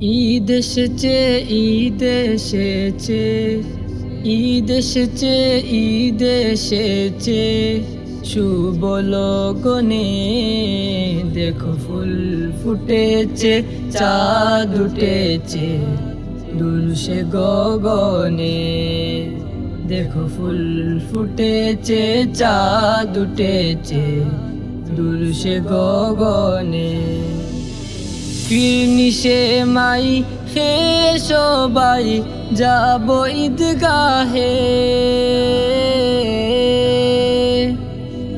ঈদ এসেছে ঈদ এসেছে। ঈদ এসেছে ঈদ এসেছে। শুভ লগনে দেখো ফুল ফুটেছে, চাঁদ উঠেছে। দূর সে গগনে দেখো ফুল ফুটেছে, চাঁদ উঠেছে। দূর সে গগনে ফিরনিশে মাই, হে সবাই, যাব ঈদগাহে।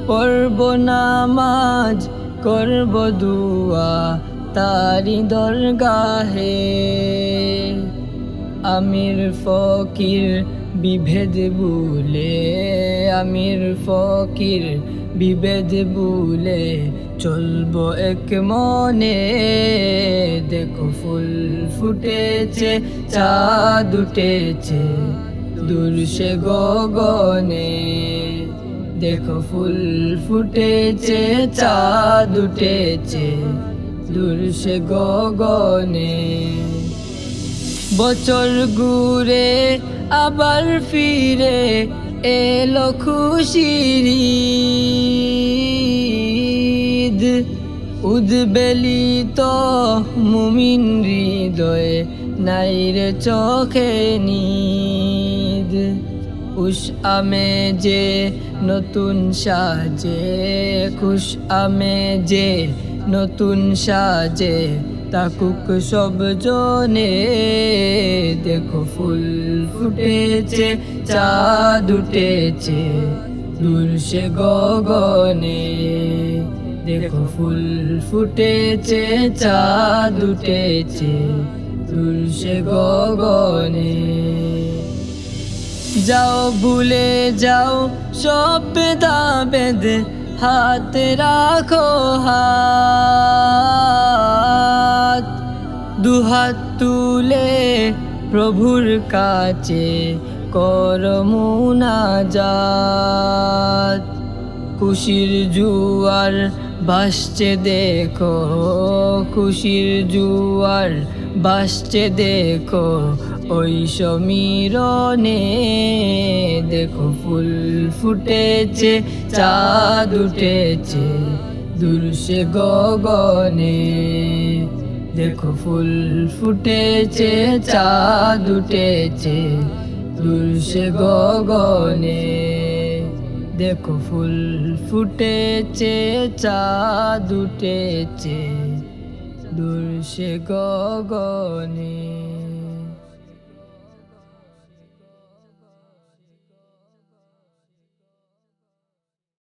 পড়ব নামাজ, করব দুয়া তারি দরগাহে। আমির ফকির বিভেদ ভুলে, আমির ফকির বিভেদ ভুলে চলবো এক মনে। দেখো ফুল ফুটেছে, চাঁদ উঠেছে, দূর সে গগনে। দেখো ফুল ফুটেছে, চাঁদ উঠেছে, দূর সে গগনে। বছর ঘুরে আবার ফিরে এলো খুশির। উদ্বেলিত মুমিন হৃদয়ে নাই রে চোখে নিদ। খুশ আমে যে নতুন সাজে, খুশ আমে যে নতুন সাজে, তাকুক সব জনে। দেখো ফুল ফুটেছে, চাঁদ উঠেছে দূর সে গগনে। দেখো ফুল ফুটেছে, চাঁদ উঠেছে দূর সে গগনে। যাও ভুলে যাও সব বেদা বেদে হাতে রাখো হাত। দুহাত তুলে প্রভুর কাছে কর মুনাজাত। খুশির জুয়ার ভাসছে দেখো, খুশির জুয়ার বাসছে দেখো, ওই সমীরনে দেখো ফুল ফুটেছে, চাঁদ উঠেছে দূর সে গগনে। দেখো ফুল ফুটেছে, চাঁদ উঠেছে দূর সে গগনে। দেখো ফুল ফুটেছে চাঁদ উঠেছে দূর সে গগনে।